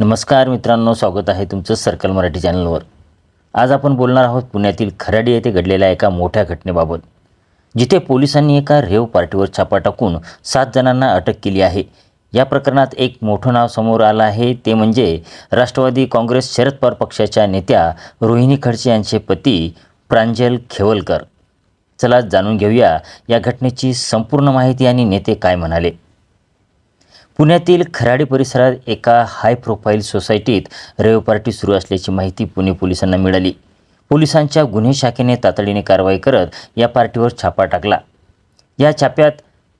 नमस्कार मित्रांनो स्वागत आहे तुमचं सर्कल मराठी चॅनलवर. आज आपण बोलणार आहोत पुण्यातील खराडी येथे घडलेल्या एका मोठ्या घटनेबाबत. जिथे पोलिसांनी एका रेव पार्टीवर छापा टाकून सात जणांना अटक केली आहे. या प्रकरणात एक मोठं नाव समोर आलं आहे. ते म्हणजे राष्ट्रवादी काँग्रेस शरद पवार पक्षाच्या नेत्या रोहिणी खडसे यांचे पती प्रांजल खेवलकर. चला जाणून घेऊया या घटनेची संपूर्ण माहिती आणि नेते काय म्हणाले. पुण्यातील खराडी परिसरात एका हाय प्रोफाईल सोसायटीत रेव पार्टी सुरू असल्याची माहिती पुणे पोलिसांना मिळाली. पोलिसांच्या गुन्हे शाखेने तातडीने कारवाई करत या पार्टीवर छापा टाकला. या छाप्यात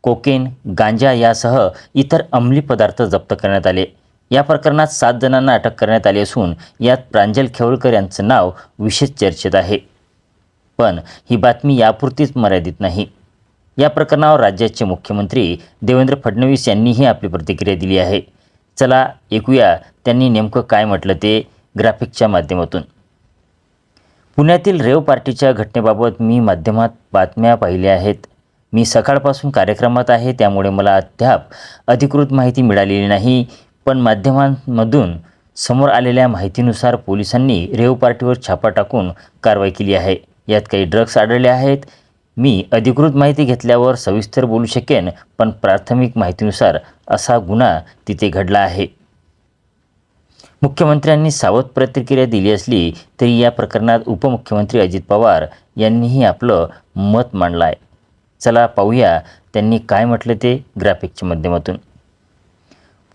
कोकेन गांजा यासह इतर अंमली पदार्थ जप्त करण्यात आले. या प्रकरणात सात जणांना अटक करण्यात आली असून यात प्रांजल खेवळकर यांचं नाव विशेष चर्चेत आहे. पण ही बातमी यापुरतीच मर्यादित नाही. या प्रकरणावर राज्याचे मुख्यमंत्री देवेंद्र फडणवीस यांनीही आपली प्रतिक्रिया दिली आहे. चला ऐकूया त्यांनी नेमकं काय म्हटलं ते ग्राफिकच्या माध्यमातून. पुण्यातील रेव पार्टीच्या घटनेबाबत मी माध्यमात बातम्या पाहिल्या आहेत. मी सकाळपासून कार्यक्रमात आहे त्यामुळे मला अद्याप अधिकृत माहिती मिळालेली नाही पण माध्यमांमधून समोर आलेल्या माहितीनुसार पोलिसांनी रेव पार्टीवर छापा टाकून कारवाई केली आहे. यात काही ड्रग्स आढळले आहेत मी अधिकृत माहिती घेतल्यावर सविस्तर बोलू शकेन पण प्राथमिक माहितीनुसार असा गुन्हा तिथे घडला आहे. मुख्यमंत्र्यांनी सावध प्रतिक्रिया दिली असली तरी या प्रकरणात उपमुख्यमंत्री अजित पवार यांनीही आपलं मत मांडलं आहे चला पाहूया त्यांनी काय म्हटलं ते ग्राफिकच्या माध्यमातून.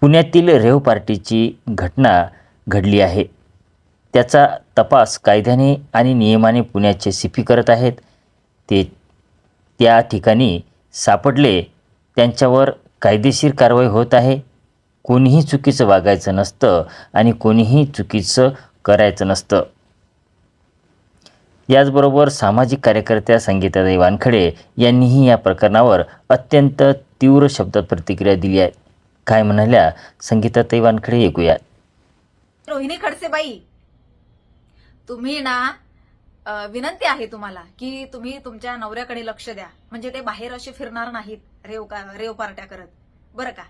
पुण्यातील रेव पार्टीची घटना घडली आहे. त्याचा तपास कायद्याने आणि नियमाने पुण्याचे सी पी करत आहेत. ते त्या ठिकाणी सापडले. त्यांच्यावर कायदेशीर कारवाई होत आहे. कोणीही चुकीचं वागायचं नसतं आणि कोणीही चुकीचं करायचं नसतं. याचबरोबर सामाजिक कार्यकर्त्या संगीताताई वानखडे यांनीही या प्रकरणावर अत्यंत तीव्र शब्दात प्रतिक्रिया दिली आहे. काय म्हणाल्या? संगीताताई वानखडे ऐकूया. रोहिणी खडसेबाई तुम्ही ना विनंती आहे तुम्हाला की तुम्ही तुमच्या नवऱ्याकडे लक्ष द्या. म्हणजे ते बाहेर असे फिरणार नाहीत रेव का रेव पार्ट्या करत. बरं का?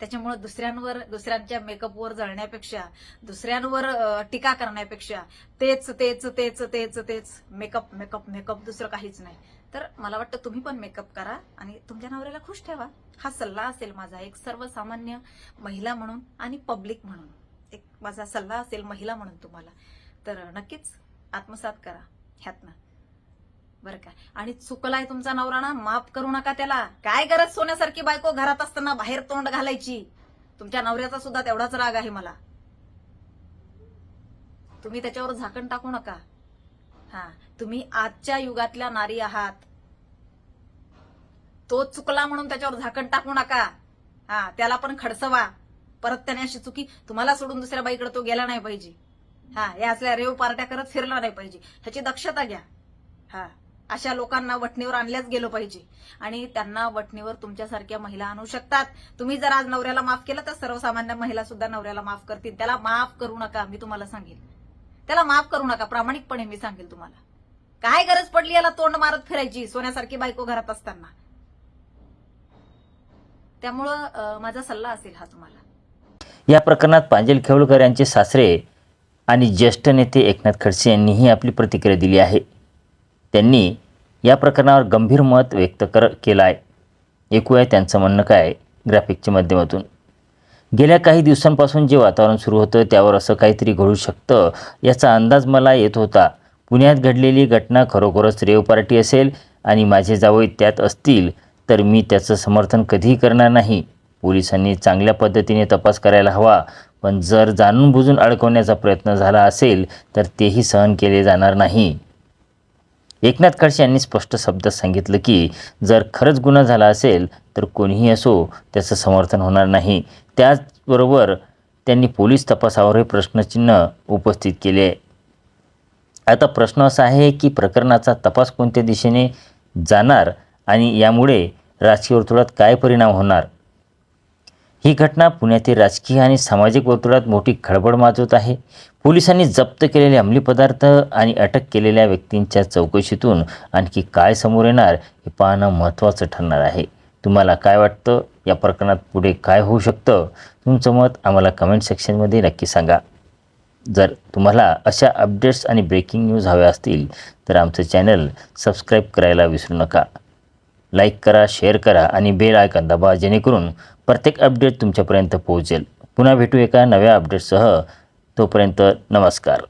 त्याच्यामुळे दुसऱ्यांवर दुसऱ्यांच्या मेकअपवर जळण्यापेक्षा दुसऱ्यांवर टीका करण्यापेक्षा तेच तेच तेच तेच तेच मेकअप मेकअप मेकअप दुसरं काहीच नाही. तर मला वाटतं तुम्ही पण मेकअप करा आणि तुमच्या नवऱ्याला खुश ठेवा. हा सल्ला असेल माझा एक सर्वसामान्य महिला म्हणून आणि पब्लिक म्हणून. एक माझा सल्ला असेल महिला म्हणून तुम्हाला. तर नक्कीच आत्मसात करा ह्यातनं बरं का? आणि चुकलाय तुमचा नवरा ना माफ करू नका त्याला. काय गरज सोन्यासारखी बायको घरात असताना बाहेर तोंड घालायची? तुमच्या नवऱ्याचा सुद्धा तेवढाच राग आहे मला. तुम्ही त्याच्यावर झाकण टाकू नका. हा तुम्ही आजच्या युगातल्या नारी आहात. तो चुकला म्हणून त्याच्यावर झाकण टाकू नका. हा त्याला पण खडसवा. परत त्याने अशी चुकी तुम्हाला सोडून दुसऱ्या बाईकडे तो गेला नाही पाहिजे. हा या असल्या रेव पार्ट्या करत फिरला नाही पाहिजे. ह्याची दक्षता घ्या. हा अशा लोकांना वटणीवर आणल्याच गेलो पाहिजे. आणि त्यांना वटणीवर तुमच्यासारख्या महिला आणू शकतात. तुम्ही जर आज नवऱ्याला माफ केलं तर सर्वसामान्य महिला सुद्धा नवऱ्याला माफ करतील. त्याला माफ करू नका मी तुम्हाला सांगेल. त्याला माफ करू नका प्रामाणिकपणे मी सांगेल तुम्हाला. काय गरज पडली याला तोंड मारत फिरायची सोन्यासारखी बायको घरात असताना? त्यामुळं माझा सल्ला असेल हा तुम्हाला. या प्रकरणात पांजेल खेवळकर यांचे सासरे आणि ज्येष्ठ नेते एकनाथ खडसे यांनीही आपली प्रतिक्रिया दिली आहे. त्यांनी या प्रकरणावर गंभीर मत व्यक्त कर केलं आहे ऐकूया त्यांचं म्हणणं काय ग्राफिकच्या माध्यमातून. गेल्या काही दिवसांपासून जे वातावरण सुरू होतं त्यावर असं काहीतरी घडू शकतं याचा अंदाज मला येत होता. पुण्यात घडलेली घटना खरोखरच रेव पार्टी असेल आणि माझे जावई त्यात असतील तर मी त्याचं समर्थन कधीही करणार नाही. पोलिसांनी चांगल्या पद्धतीने तपास करायला हवा पण जर जाणून बुजून अडकवण्याचा प्रयत्न झाला असेल तर तेही सहन केले जाणार नाही. एकनाथ खडसे यांनी स्पष्ट शब्दात सांगितलं की जर खरंच गुन्हा झाला असेल तर कोणीही असो त्याचं समर्थन होणार नाही. त्याचबरोबर त्यांनी पोलीस तपासावरही प्रश्नचिन्ह उपस्थित केले. आहे आता प्रश्न असा आहे की प्रकरणाचा तपास कोणत्या दिशेने जाणार आणि यामुळे राजकीय वर्तुळात काय परिणाम होणार? ही घटना पुण्यातील राजकीय आणि सामाजिक वर्तुळात मोठी खळबळ माजवत आहे. पोलिसांनी जप्त केलेले अंमली पदार्थ आणि अटक केलेल्या व्यक्तींच्या चौकशीतून आणखी काय समोर येणार हे पाहणं महत्त्वाचं ठरणार आहे. तुम्हाला काय वाटतं? या प्रकरणात पुढे काय होऊ शकतं? तुमचं मत आम्हाला कमेंट सेक्शनमध्ये नक्की सांगा. जर तुम्हाला अशा अपडेट्स आणि ब्रेकिंग न्यूज हव्या असतील तर आमचं चॅनल सबस्क्राईब करायला विसरू नका. लाईक करा शेअर करा आणि बेल आयकॉन दाबा जेणेकरून प्रत्येक अपडेट तुमच्यापर्यंत पोहोचेल. पुन्हा भेटू एका नव्या अपडेटसह. तोपर्यंत नमस्कार.